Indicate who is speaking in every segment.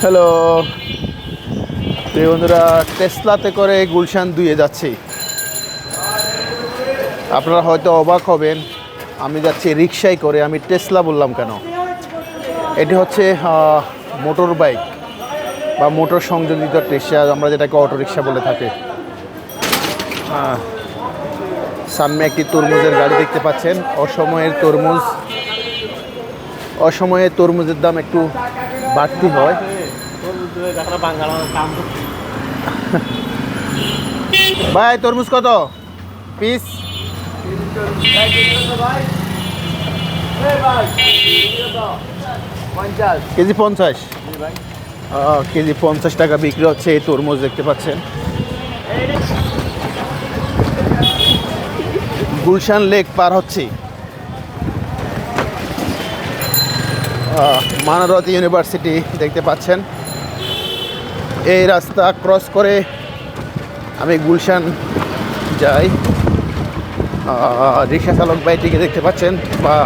Speaker 1: Hello বন্ধুরা টেসলাতে করে গুলশান দুয়ে যাচ্ছি। আপনারা হয়তো অবাক হবেন আমি যাচ্ছি রিক্সায় করে আমি টেসলা বললাম কেন? এটি হচ্ছে মোটর বাইক বা মোটর সংযোজিত রিক্সা আমরা যেটাকে অটো রিক্সা বলে থাকি। আহ, সামনে একটি তরমুজের গাড়ি দেখতে পাচ্ছেন। অসময়ের তরমুজ অসময়ে তরমুজের দাম একটু বাড়তি হয়। ভাই, তরমুজ কত? পিস কেজি পঞ্চাশ। কেজি পঞ্চাশ টাকা বিক্রি হচ্ছে এই তরমুজ দেখতে পাচ্ছেন। গুলশান লেক পার হচ্ছে। মানারত ইউনিভার্সিটি দেখতে পাচ্ছেন। এই রাস্তা ক্রস করে আমি গুলশান যাই। রিক্সা চালক ভাইটিকে দেখতে পাচ্ছেন, বা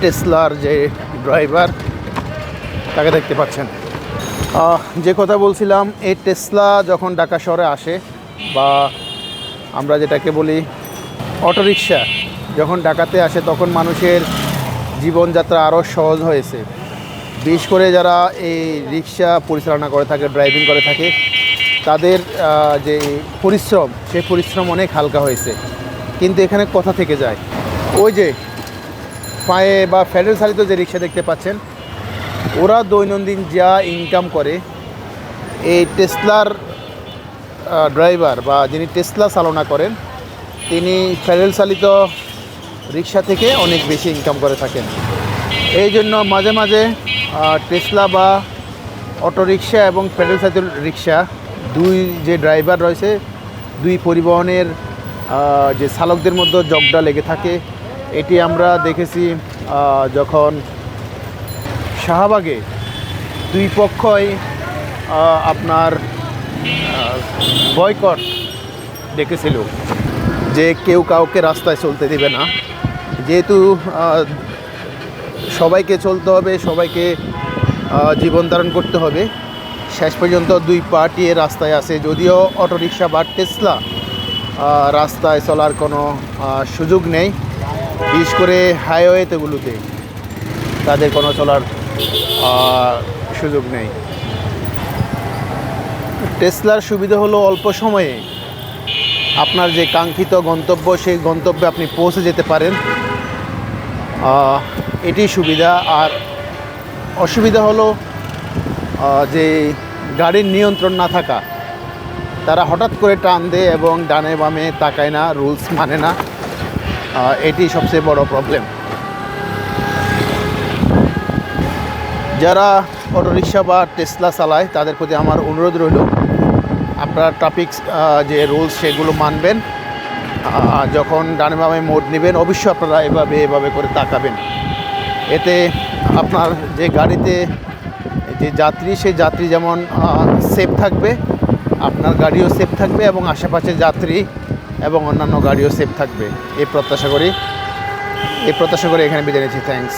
Speaker 1: টেসলার যে ড্রাইভার, তাকে দেখতে পাচ্ছেন। যে কথা বলছিলাম, এই টেসলা যখন ঢাকা শহরে আসে, বা আমরা যেটাকে বলি অটোরিকশা, যখন ঢাকাতে আসে, তখন মানুষের জীবনযাত্রা আরও সহজ হয়েছে। বিশেষ করে যারা এই রিক্সা পরিচালনা করে থাকে ড্রাইভিং করে থাকে, তাদের যে পরিশ্রম, সেই পরিশ্রম অনেক হালকা হয়েছে। কিন্তু এখানে কথা থেকে যায়। ওই যে পায়ে বা ফেডারেল চালিত যে রিক্সা দেখতে পাচ্ছেন, ওরা দৈনন্দিন যা ইনকাম করে, এই টেসলার ড্রাইভার বা যিনি টেসলা চালনা করেন, তিনি ফেডারেল চালিত রিক্সা থেকে অনেক বেশি ইনকাম করে থাকেন। এই জন্য মাঝে মাঝে টেসলা বা অটোরিকশা এবং ফেডারেল সাইকেল রিক্সা দুই যে ড্রাইভার রয়েছে, দুই পরিবহনের যে চালকদের মধ্যে জগডা লেগে থাকে। এটি আমরা দেখেছি যখন শাহবাগে দুই পক্ষই আপনার বয়কট ডেকেছিল যে কেউ কাউকে রাস্তায় চলতে দেবে না। যেহেতু সবাইকে চলতে হবে, সবাইকে জীবন ধারণ করতে হবে। শেষ পর্যন্ত দুই পার্টি রাস্তায় আছে। যদিও অটোরিকশা বা টেসলা রাস্তায় চলার কোনো সুযোগ নেই, বিশেষ করে হাইওয়েতেগুলোতে তাদের কোনো চলার সুযোগ নেই। টেসলার সুবিধা হলো অল্প সময়ে আপনার যে কাঙ্ক্ষিত গন্তব্য, সেই গন্তব্যে আপনি পৌঁছে যেতে পারেন। এটি সুবিধা। আর অসুবিধা হলো যে গাড়ির নিয়ন্ত্রণ না থাকা। তারা হঠাৎ করে টান দেয় এবং ডানে বামে তাকায় না, রুলস মানে না। এটি সবচেয়ে বড় প্রবলেম যারা অটোরিকশা বা টেসলা চালায়, তাদের প্রতি আমার অনুরোধ রইল, আপনারা ট্রাফিক যে রুলস সেগুলো মানবেন। যখন ডানে বামে মোড় নেবেন, অবশ্যই আপনারা এভাবে এভাবে করে তাকাবেন। এতে আপনার যে গাড়িতে যে যাত্রী, সেই যাত্রী যেমন সেফ থাকবে, আপনার গাড়িও সেফ থাকবে এবং আশেপাশের যাত্রী এবং অন্যান্য গাড়িও সেফ থাকবে। এই প্রত্যাশা করি। এই প্রত্যাশা করে এখানে বিদায় নিচ্ছি। থ্যাংকস